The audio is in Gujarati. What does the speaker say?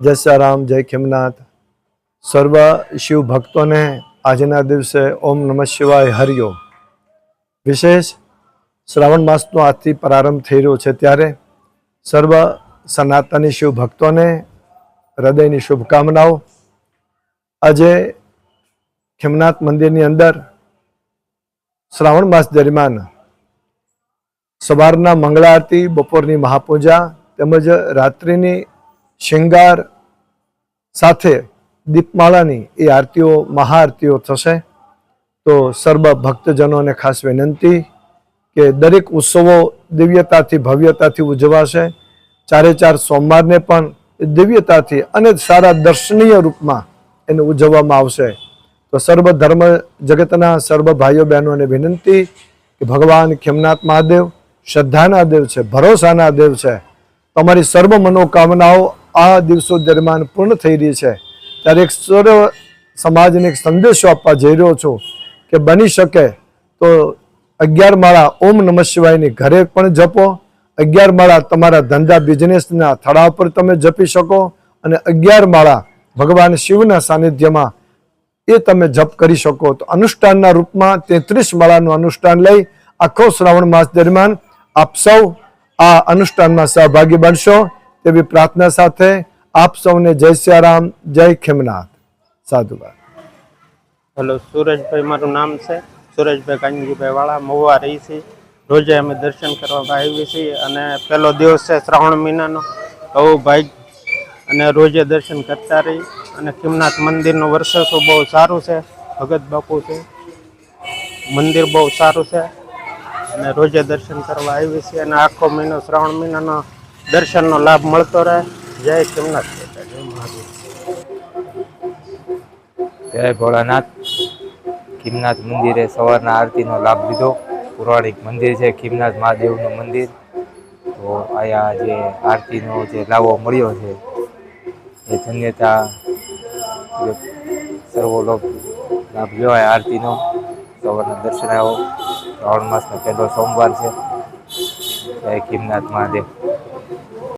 જય જય ખીમનાથ. સર્વ શિવ ભક્તોને આજના દિવસે ઓમ નમઃ શિવાય હરિયો વિશેષ શ્રાવણ માસનો આજથી પ્રારંભ થઈ રહ્યો છે ત્યારે સર્વ સનાતની શિવ ભક્તોને હૃદયની શુભકામનાઓ. આજે ખીમનાથ મંદિરની અંદર શ્રાવણ માસ દરમિયાન સવારના મંગળા આરતી બપોરની મહાપૂજા તેમજ રાત્રિની શૃંગાર સાથે દીપમાળાની એ આરતીઓ, મહાઆરતીઓ થશે. તો સર્વ ભક્તજનોને ખાસ વિનંતી કે દરેક ઉત્સવો દિવ્યતાથી, ભવ્યતાથી ઉજવાશે. ચારે ચાર સોમવારને પણ દિવ્યતાથી અને સારા દર્શનીય રૂપમાં એને ઉજવવામાં આવશે. તો સર્વ ધર્મ જગતના સર્વ ભાઈઓ બહેનોને વિનંતી કે ભગવાન ખેમનાથ મહાદેવ, શ્રદ્ધાના દેવ છે, ભરોસાના દેવ છે. તમારી સર્વ મનોકામનાઓ આ દિવસો દરમિયાન પૂર્ણ થઈ રહી છે. ત્યારે એક સર્વ સમાજને એક સંદેશો આપવા જઈ રહ્યો છું કે બની શકે તો અગિયાર માળા ઓમ નમઃ શિવાયની ઘરે પણ જપો. અગિયાર માળા તમારા ધંધા બિઝનેસના થળા પર તમે જપી શકો અને અગિયાર માળા ભગવાન શિવના સાનિધ્યમાં એ તમે જપ કરી શકો. તો અનુષ્ઠાનના રૂપમાં તેત્રીસ માળાનું અનુષ્ઠાન લઈ આખો શ્રાવણ માસ દરમિયાન આપ સૌ આ અનુષ્ઠાનમાં સહભાગી બનશો. તેવી પ્રાર્થના સાથે આપ સૌને જય સિયારામ, જય ખેમનાથ. સાધુવાદ. હેલો સુરજભાઈ મારું નામ છે. સુરજભાઈ કાનજીભાઈ વાળા, મહુવા રહી છે. રોજે અમે દર્શન કરવા આવીએ છીએ અને પહેલો દિવસ છે શ્રાવણ મહિનાનો. બહુ ભાઈ અને રોજે દર્શન કરતા રહી અને ખીમનાથ મંદિરનું વર્ષો બહુ સારું છે. ભગત બાપુ છે. મંદિર બહુ સારું છે. અને રોજે દર્શન કરવા આવીએ છીએ અને આખો મહિનો શ્રાવણ મહિનાનો દર્શનનો લાભ મળતો રહે. જય સોમનાથ જય ભોળાનાથ. ખીમનાથ મંદિરે સવારના આરતીનો લાભ લીધો. પૌરાણિક મંદિર છે, ખીમનાથ મહાદેવનું મંદિર. તો અહીંયા જે આરતીનો જે લાવો મળ્યો છે, એ ધન્યતા સર્વો લોક લાભ લેવાય આરતીનો. સવારના દર્શન આવો. શ્રાવણ માસનો પહેલો સોમવાર છે. જય ખીમનાથ મહાદેવ.